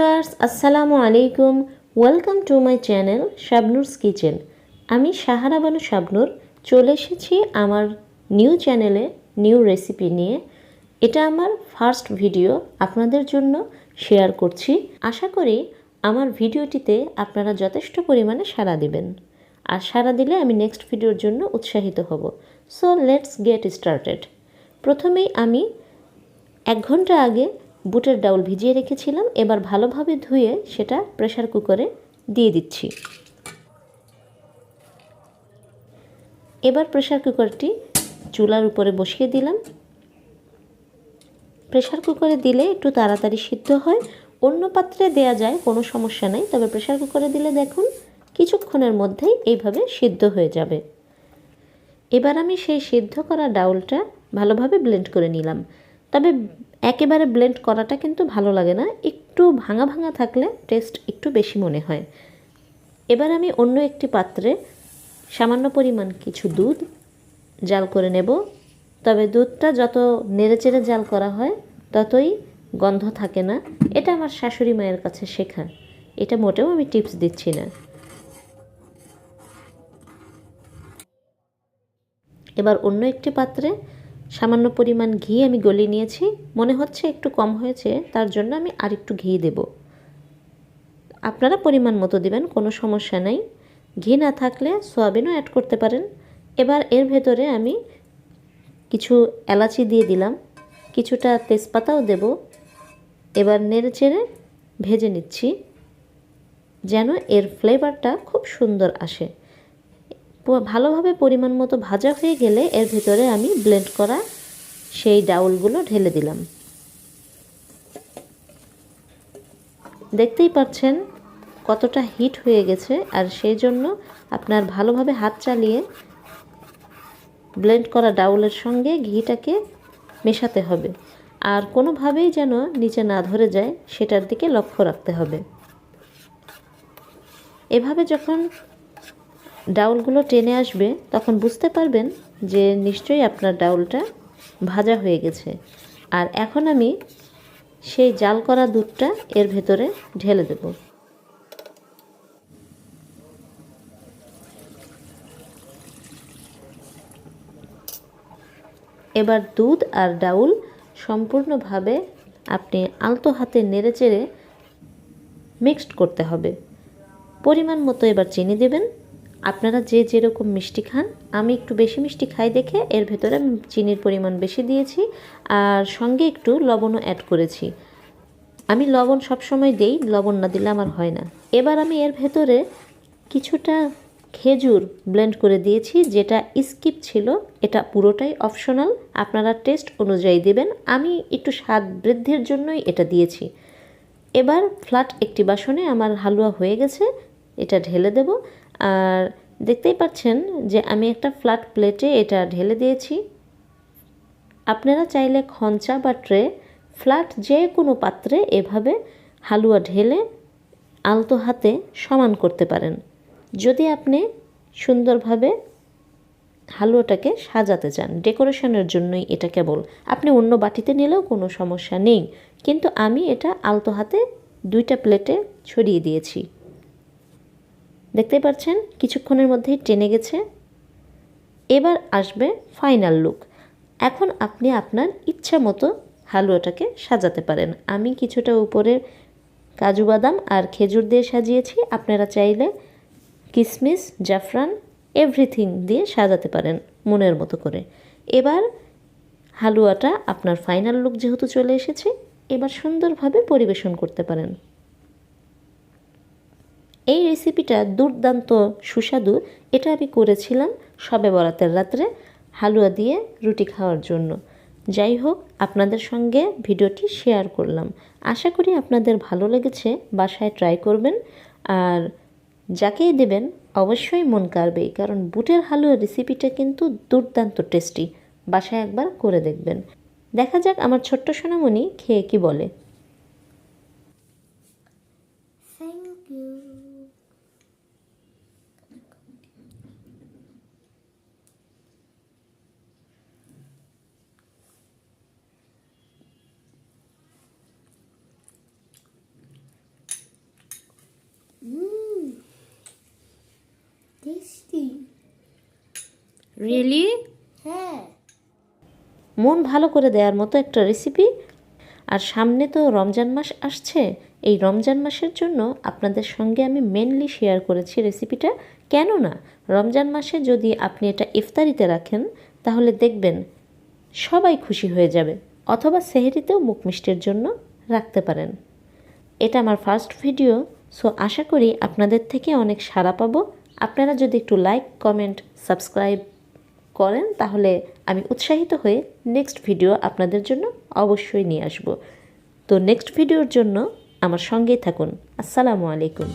Viewers, আসসালামু আলাইকুম। Welcome to my channel Shabnur's kitchen. আমি সাহারা বানু শাবনুর, চলে এসেছি আমার নিউ চ্যানেলে নিউ রেসিপি নিয়ে। এটা আমার ফার্স্ট ভিডিও, আপনাদের জন্য শেয়ার করছি। আশা করি আমার ভিডিওটিতে আপনারা যথেষ্ট পরিমাণে সাড়া দিবেন। আর সাড়া দিলে আমি নেক্সট ভিডিওর জন্য উৎসাহিত হব। সো লেটস গেট স্টার্টেড প্রথমেই আমি এক ঘণ্টা আগে বুটের ডাউল ভিজিয়ে রেখেছিলাম, এবার ভালোভাবে ধুয়ে সেটা প্রেশার কুকারে দিয়ে দিচ্ছি। এবার প্রেশার কুকারটি চুলার উপরে বসিয়ে দিলাম। প্রেসার কুকারে দিলে একটু তাড়াতাড়ি সিদ্ধ হয়, অন্য পাত্রে দেয়া যায়, কোনো সমস্যা নেই, তবে প্রেসার কুকারে দিলে দেখুন কিছুক্ষণের মধ্যেই এইভাবে সিদ্ধ হয়ে যাবে। এবার আমি সেই সিদ্ধ করা ডাউলটা ভালোভাবে ব্লেন্ড করে নিলাম। তবে একেবারে ব্লেন্ড করাটা কিন্তু ভালো লাগে না। একটু ভাঙা ভাঙা থাকলে টেস্ট একটু বেশি মনে হয়। এবার আমি অন্য একটি পাত্রে সামান্য পরিমাণ কিছু দুধ জাল করে নেব। তবে দুধটা যত নেড়েচেড়ে জাল করা হয়, ততই গন্ধ থাকে না। এটা আমার শাশুড়ি মায়ের কাছে শেখা। এটা মোটেও আমি টিপস দিচ্ছি না। এবার অন্য একটি পাত্রে সামান্য পরিমাণ ঘি আমি গলিয়ে নিয়েছি। মনে হচ্ছে একটু কম হয়েছে, তার জন্য আমি আর একটু ঘি দেব। আপনারা পরিমাণ মতো দেবেন, কোনো সমস্যা নাই। ঘি না থাকলে সয়াবিনও অ্যাড করতে পারেন। এবার এর ভেতরে আমি কিছু এলাচি দিয়ে দিলাম, কিছুটা তেজপাতাও দেব। এবার নেড়ে চেড়ে ভেজে নিচ্ছি, যেন এর ফ্লেভারটা খুব সুন্দর আসে। ভালোভাবে পরিমাণ মতো ভাজা হয়ে গেলে এর ভেতরে আমি ব্লেন্ড করা সেই ডাউলগুলো ঢেলে দিলাম। দেখতেই পাচ্ছেন কতটা হিট হয়ে গেছে আর সেই জন্য আপনার ভালোভাবে হাত চালিয়ে ব্লেন্ড করা ডাউলের সঙ্গে ঘিটাকে মেশাতে হবে। আর কোনোভাবেই যেন নিচে না ধরে যায়, সেটার দিকে লক্ষ্য রাখতে হবে। এভাবে যখন ডাউলগুলো টেনে আসবে, তখন বুঝতে পারবেন যে নিশ্চয়ই আপনার ডাউলটা ভাজা হয়ে গেছে। আর এখন আমি সেই জাল করা দুধটা এর ভেতরে ঢেলে দেব। এবার দুধ আর ডাউল সম্পূর্ণভাবে আপনি আলতো হাতে নেড়ে চেড়ে মিক্সড করতে হবে। পরিমাণ মতো এবার চিনি দেবেন। আপনারা যে যেরকম মিষ্টি খান, আমি একটু বেশি মিষ্টি খাই দেখে, এর ভেতরে আমি চিনির পরিমাণ বেশি দিয়েছি, আর সঙ্গে একটু লবণও অ্যাড করেছি। আমি লবণ সবসময় দেই, লবণ না দিলে আমার হয় না। এবার আমি এর ভেতরে কিছুটা খেজুর ব্লেন্ড করে দিয়েছি, যেটা স্কিপ ছিল, এটা পুরোটাই অপশনাল আপনারা টেস্ট অনুযায়ী দেবেন। আমি একটু স্বাদ বৃদ্ধির জন্যই এটা দিয়েছি। এবার ফ্ল্যাট একটি বাসনে আমার হালুয়া হয়ে গেছে, এটা ঢেলে দেব। আর দেখতেই পাচ্ছেন যে আমি একটা ফ্ল্যাট প্লেটে এটা ঢেলে দিয়েছি। আপনারা চাইলে খঞ্চা বা ট্রে ফ্ল্যাট যে কোনো পাত্রে এভাবে হালুয়া ঢেলে আলতো হাতে সমান করতে পারেন। যদি আপনি সুন্দরভাবে হালুয়াটাকে সাজাতে চান, ডেকোরেশনের জন্যই এটা কেবল। আপনি অন্য বাটিতে নিলেও কোনো সমস্যা নেই। কিন্তু আমি এটা আলতো হাতে দুইটা প্লেটে ছড়িয়ে দিয়েছি। দেখতে পাচ্ছেন, কিছুক্ষণের মধ্যেই টেনে গেছে। এবার আসবে ফাইনাল লুক এখন আপনি আপনার ইচ্ছা মতো হালুয়াটাকে সাজাতে পারেন। আমি কিছুটা উপরে কাজু বাদাম আর খেজুর দিয়ে সাজিয়েছি। আপনারা চাইলে কিশমিশ জাফরান এভরিথিং দিয়ে সাজাতে পারেন মনের মতো করে। এবার হালুয়াটা আপনার ফাইনাল লুক যেহেতু চলে এসেছে, এবার সুন্দরভাবে পরিবেশন করতে পারেন। এই রেসিপিটা দুর্দান্ত, সুস্বাদু। এটা আমি করেছিলাম সবে বরাতের রাত্রে হালুয়া দিয়ে রুটি খাওয়ার জন্য। যাই হোক, আপনাদের সঙ্গে ভিডিওটি শেয়ার করলাম। আশা করি আপনাদের ভালো লেগেছে, বাসায় ট্রাই করবেন। আর যাকেই দেবেন, অবশ্যই মন কাড়বে কারণ বুটের হালুয়া রেসিপিটা কিন্তু দুর্দান্ত টেস্টি বাসায় একবার করে দেখবেন। দেখা যাক আমার ছোট্ট সোনামণি খেয়ে কি বলে। রিয়েলি হ্যাঁ। মন ভালো করে দেওয়ার মতো একটা রেসিপি আর সামনে তো রমজান মাস আসছে। এই রমজান মাসের জন্য আপনাদের সঙ্গে আমি মেনলি শেয়ার করেছি রেসিপিটা কেননা রমজান মাসে যদি আপনি এটা ইফতারিতে রাখেন তাহলে দেখবেন সবাই খুশি হয়ে যাবে অথবা সেহেরিতেও মুখ মিষ্টির জন্য রাখতে পারেন। এটা আমার ফার্স্ট ভিডিও সো আশা করি আপনাদের থেকে অনেক সাড়া পাবো। আপনারা যদি একটু লাইক কমেন্ট সাবস্ক্রাইব করেন, তাহলে আমি উৎসাহিত হয়ে নেক্সট ভিডিও আপনাদের জন্য অবশ্যই নিয়ে আসব। তো নেক্সট ভিডিওর জন্য আমার সঙ্গেই থাকুন। আসসালামু আলাইকুম।